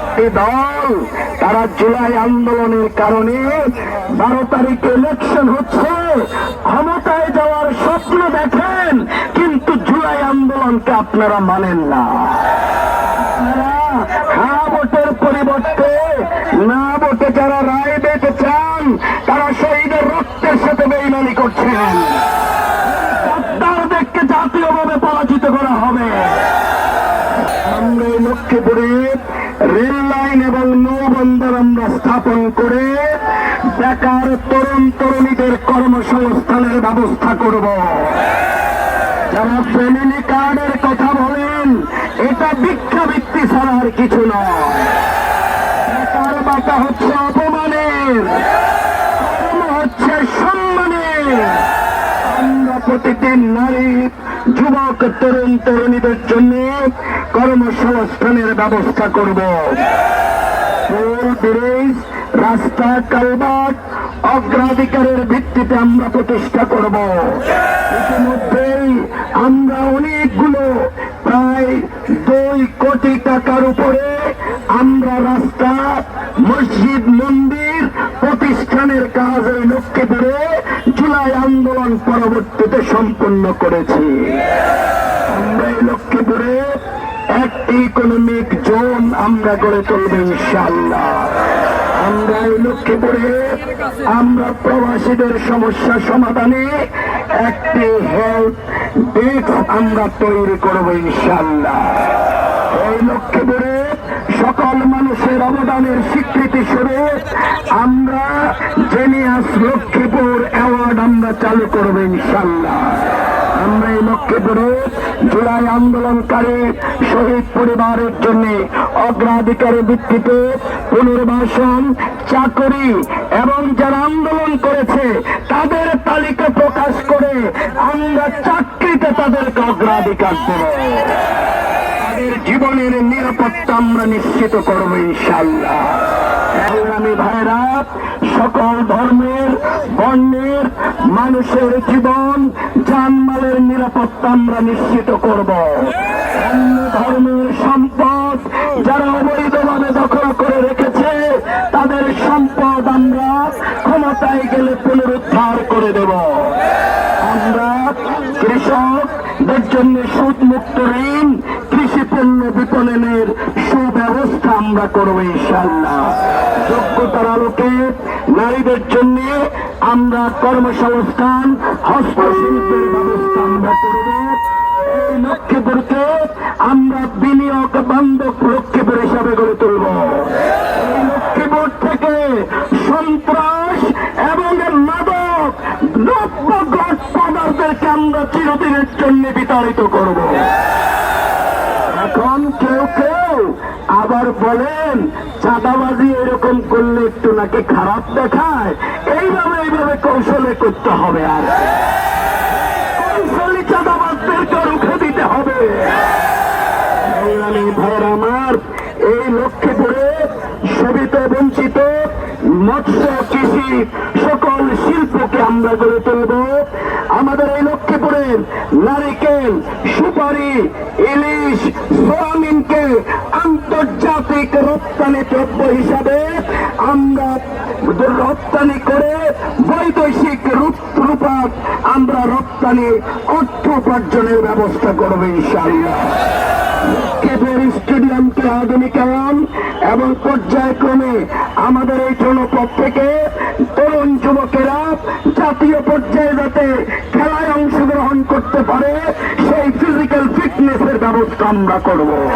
একটি দল তারা জুলাই আন্দোলনের কারণে বারো তারিখে ইলেকশন হচ্ছে। ক্ষমতায় যাওয়ার স্বপ্ন দেখেন, কিন্তু জুলাই আন্দোলনকে আপনারা মানেন না। ভোটের পরিবর্তে না ভোটে যারা রায় পেতে চান, তারা শহীদের রক্তের সাথে বেইমানি করছেন। জাতীয়ভাবে পরাজিত করা নৌবন্দর স্থাপন করে বেকার তরুণ তরুণীদের কর্মসংস্থানের ব্যবস্থা করব। যারা ফ্যামিলি কার্ডের কথা বলেন, এটা ভিক্ষাবৃত্তি ছাড়া কিছু নয়। বেকার বাটা হচ্ছে অপমানের হচ্ছে সম্মানের। আমরা প্রতিটি নারী, যুবক, তরুণ, তরুণীদের জন্য কর্মসংস্থানের ব্যবস্থা করব। ব্রিজ রাস্তা কালবাট অগ্রাধিকারের ভিত্তিতে আমরা প্রতিষ্ঠা করব। ইতিমধ্যেই আমরা অনেকগুলো, প্রায় দুই কোটি টাকার উপরে আমরা রাস্তা, মসজিদ, মন্দির প্রতিষ্ঠানের কাজ এই লক্ষ্মীপুরে জুলাই আন্দোলন পরবর্তীতে সম্পন্ন করেছি। আমরা এই লক্ষ্যে লক্ষ্মীপুরে একটি ইকোনমিক জোন আমরা গড়ে তুলব ইনশাল্লাহ আমরা এই লক্ষ্মীপুরে আমরা প্রবাসীদের সমস্যা সমাধানে একটি হেলথ ডেস্ক আমরা তৈরি করব ইনশাল্লাহ এই লক্ষ্মীপুরে সকল মানুষের অবদানের স্বীকৃতি স্বরূপ আমরা জেনিয়াস লক্ষ্মীপুর অ্যাওয়ার্ড আমরা চালু করব ইনশাল্লাহ আমরা এই লক্ষ্মীপুরে জুলাই আন্দোলনকারী শহীদ পরিবারের জন্য অগ্রাধিকারের ভিত্তিতে পুনর্বাসন, চাকরি এবং যারা আন্দোলন করেছে তাদের তালিকা প্রকাশ করে আমরা চাকরিতে তাদেরকে অগ্রাধিকার দেব। তাদের জীবনের নিরাপত্তা আমরা নিশ্চিত করব ইনশাল্লাহ সংগ্রামী ভাইরা, সকল ধর্মের, বর্ণের, মানুষের জীবন জানমালের নিরাপত্তা আমরা নিশ্চিত করব। অন্য ধর্মের সম্পদ যারা অবৈধভাবে দখল করে রেখেছে, তাদের সম্পদ আমরা ক্ষমতায় গেলে পুনরুদ্ধার করে দেব। আমরা কৃষকদের জন্য সুদ মুক্ত ঋণ কৃষি পণ্য বিপণনের সুব্যবস্থা আমরা করব ইনশাল্লাহ যোগ্যতার নারীদের জন্য আমরা কর্মসংস্থান, হস্তশিল্পের ব্যবস্থা আমরা করব। এই লক্ষ্মীপুরকে আমরা বিনিয়োগ বান্ধব লক্ষ্মীপুর হিসাবে গড়ে তুলব। এই লক্ষ্মীপুর থেকে সন্ত্রাস এবং মাদক দ্রব্য গডফাদারদেরকে আমরা চিরদিনের জন্য বিতাড়িত করব। আবার বলেন, চাঁদাবাজি এরকম করলে একটু নাকি খারাপ দেখায়? এইভাবে এইভাবে কৌশলে করতে হবে আর। কৌশলী চাঁদাবাজদেরকে রুখে দিতে হবে? ভাইয়ের আমার, এই লক্ষ্মীপুরে সবিত বঞ্চিত, মৎস্য, কৃষি সকল শিল্পকে আমরা গড়ে তুলব। আমাদের এই লক্ষ্যে লক্ষ্মীপুরের নারিকেল সুপারি রপ্তানি দ্রব্য হিসাবে আমরা রপ্তানি করে বৈদেশিক রূপ- রূপাত আমরা রপ্তানি অর্থ উপার্জনের ব্যবস্থা করব ইনশাআল্লাহ। লক্ষ্মীপুর স্টেডিয়ামকে আধুনিকায়ন এবং পর্যায়ক্রমে আমাদের এই জনপদ থেকে তরুণ যুবকেরা জাতীয় পর্যায়ে যাতে খেলায় অংশগ্রহণ করতে পারে, সেই ফিজিক্যাল ফিটনেসের ব্যবস্থা আমরা করব।